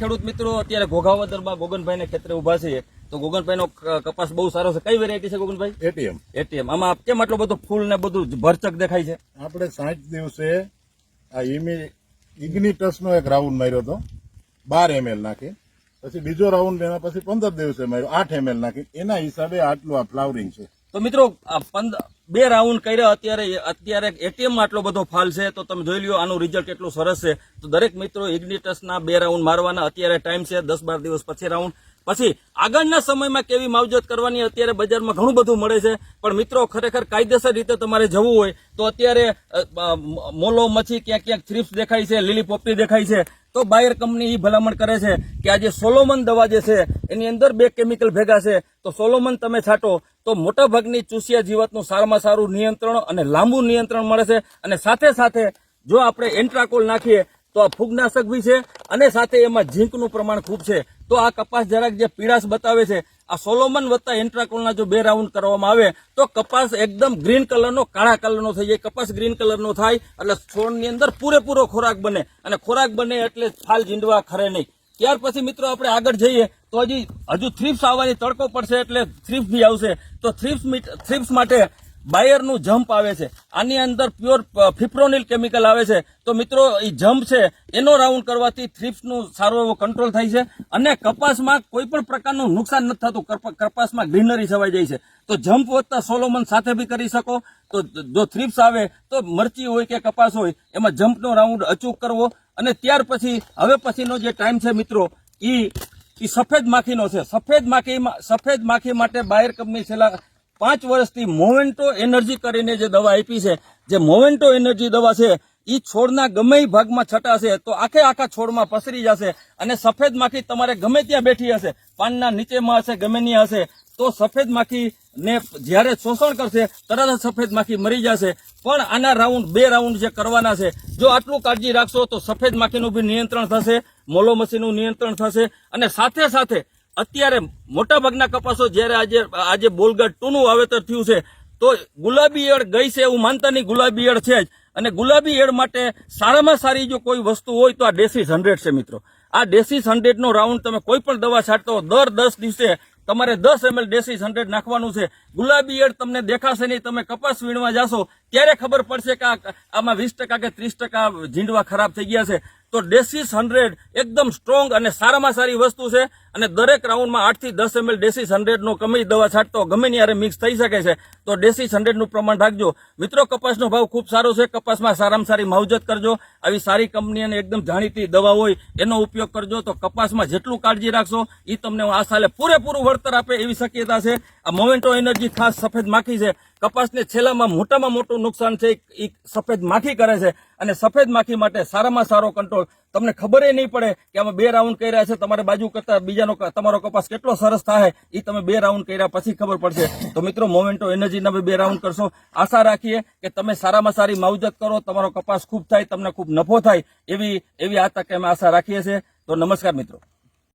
ખેડૂત મિત્રો અત્યારે ઘોઘાવદરમાં ગોગનભાઈ ને ખેતરે ઊભા છે. તો ગોગનભાઈ નો કપાસ બહુ સારો છે. કઈ વેરાયટી છે ગોગનભાઈ? એટીએમ. એટીએમ. આમાં કેમ આટલો બધો ફૂલ ને બધું ભરચક દેખાય છે? આપણે સાઠ દિવસે આ ઇગ્નિટસ નો એક રાઉન્ડ માર્યો હતો. બાર એમએલ નાખી. પછી બીજો રાઉન્ડ એના પછી પંદર દિવસે માર્યો. આઠ એમએલ નાખી. એના હિસાબે આટલું આ ફ્લાવરિંગ છે. તો મિત્રો બે રાઉન્ડ કર્યા, અત્યારે અત્યારે એટીએમમાં આટલો બધો ફાલ છે, તો તમે જોઈ લ્યો આનું રિઝલ્ટ કેટલું સરસ છે. તો દરેક મિત્રો ઇગ્નિટસના બે રાઉન્ડ મારવાના, અત્યારે ટાઈમ છે દસ બાર દિવસ પછી રાઉન્ડ. પછી આગળના સમયમાં કેવી માવજત કરવાની અત્યારે બજારમાં ઘણું બધું મળે છે. પણ મિત્રો, ખરેખર કાયદેસર રીતે તમારે જવું હોય તો અત્યારે મોલો મચી ક્યાંક ક્યાંક થ્રિપ્સ દેખાય છે લીલી પોપટી દેખાય છે. તો બાયર કંપની એ ભલામણ કરે છે કે આ જે સોલોમન દવા જે છે, એની અંદર બે કેમિકલ ભેગા છે. તો સોલોમન તમે છાંટો, તો મોટાભાગની ચૂસિયા જીવાતનું સારામાં સારું નિયંત્રણ અને લાંબુ નિયંત્રણ મળે છે. અને સાથે સાથે જો આપણે એન્ટ્રાકોલ નાખીએ તો આ ફૂગનાશક બી છે અને સાથે એમાં ઝીંકનું પ્રમાણ ખૂબ છે. તો આ કપાસ જરાક જે પીળાશ બતાવે છે, આ સોલોમન વત્તા એન્ટ્રાકોલના જો બે રાઉન્ડ કરવામાં આવે, તો કપાસ એકદમ ગ્રીન કલરનો, કાળા કલરનો થઈ જાય. કપાસ ગ્રીન કલરનો થાય, એટલે છોડની અંદર પૂરેપૂરો ખોરાક બને. અને ખોરાક બને એટલે ફાલ ઝીંડવા ખરે નહીં. ત્યાર પછી મિત્રો આપણે આગળ જઈએ, તો હજી હજુ થ્રીપ્સ આવવાની તડકો પડશે એટલે થ્રીપ્સ બી આવશે. તો થ્રીપ્સ થ્રીપ્સ માટે બાયરનું જમ્પ આવે છે. આની અંદર પ્યોર ફિપ્રોનિલ કેમિકલ આવે છે. તો મિત્રો એ જમ્પ છે, એનો રાઉન્ડ કરવાથી થ્રીપ્સનું સારો એવો કંટ્રોલ થાય છે અને કપાસમાં કોઈ પણ પ્રકારનું નુકસાન નથી થતું. કપ- કપાસમાં ગ્રીનરી છવાઈ જાય છે. તો જમ્પ વધતા સોલોમન સાથે બી કરી શકો. તો જો થ્રીપ્સ આવે, તો મરચી હોય કે કપાસ હોય, એમાં જમ્પનો રાઉન્ડ અચૂક કરવો. અને ત્યાર પછી, હવે પછીનો જે ટાઈમ છે મિત્રો એ સફેદ માખીનો છે. સફેદ માખીમાં, સફેદ માખી માટે બાયર કંપની છેલ્લા પાંચ વર્ષથી મોવેન્ટો એનર્જી કરીને જે દવા આપી છે, જે મોવેન્ટો એનર્જી દવા છે એ છોડના ગમે ભાગમાં છટાશે તો આખે આખા છોડમાં પસરી જશે અને સફેદ માખી તમારે ગમે ત્યાં બેઠી હશે, પાનના નીચેમાં હશે, ગમે ત્યાં હશે, તો સફેદ માખી ને જ્યારે શોષણ કરશે, તરત સફેદ માખી મરી જશે. પણ આના રાઉન્ડ, બે રાઉન્ડ જે કરવાના છે, જો આટલું કાળજી રાખશો તો સફેદ માખીનું બી નિયંત્રણ થશે, મોલોમસીનું નિયંત્રણ થશે અને સાથે સાથે અત્યારે મોટાભાગના કપાસો જ્યારે આજે આજે બોલગઢ ટુનું વાવેતર થયું છે, તો ગુલાબી એડ ગઈ છે એવું માનતા નહીં, ગુલાબી એડ છે જ. અને ગુલાબી એડ માટે સારામાં સારી જો કોઈ વસ્તુ હોય તો આ ડેસીસ હંડ્રેડ છે મિત્રો. આ ડેસીસ હંડ્રેડનો રાઉન્ડ તમે કોઈ પણ દવા છાંટતો દર દસ દિવસે તમારે દસ એમએલ ડેસીસ હંડ્રેડ નાખવાનું છે. ગુલાબી એડ તમને દેખાશે નહીં, તમે કપાસ વીણવા જાશો, ત્યારે ખબર પડશે કે આમાં વીસ ટકા કે ત્રીસ ટકા ઝીંડવા ખરાબ થઈ ગયા છે. તો ડેસીસ હંડ્રેડ એકદમ સ્ટ્રોંગ અને સારામાં સારી વસ્તુ છે. અને દરેક રાઉન્ડમાં આઠથી દસ એમએલ ડેસીસ હંડ્રેડનો કમી દવા છાંટતો ગમે ત્યારે મિક્સ થઈ શકે છે, તો ડેસીસ હંડ્રેડનું પ્રમાણ રાખજો. મિત્રો, કપાસનો ભાવ ખૂબ સારો છે. કપાસમાં સારામાં સારી માવજત કરજો. આવી સારી કંપની અને એકદમ જાણીતી દવા હોય, એનો ઉપયોગ કરજો. તો કપાસમાં જેટલું કાળજી રાખશો એ તમને આ સાલે પૂરેપૂરું વળતર આપે એવી શક્યતા છે. આ મોમેન્ટો એનર્જી ખાસ સફેદ માખી છે. કપાસને છેલ્લામાં મોટામાં મોટું નુકસાન છે એ સફેદ માખી કરે છે. અને સફેદ માખી માટે સારામાં સારો કંટ્રોલ તમને ખબર નહીં પડે કે આમાં બે રાઉન્ડ કર્યા છે, તમારે બાજુ કરતા બીજાનો તમારો કપાસ કેટલો સરસ થાય એ તમે બે રાઉન્ડ કર્યા પછી ખબર પડશે. તો મિત્રો મોમેન્ટો એનર્જીના બે રાઉન્ડ કરશો. આશા રાખીએ કે તમે સારામાં સારી માવજત કરો, તમારો કપાસ ખૂબ થાય, તમને ખૂબ નફો થાય, એવી એવી આ તકે અમે આશા રાખીએ છીએ. તો નમસ્કાર મિત્રો.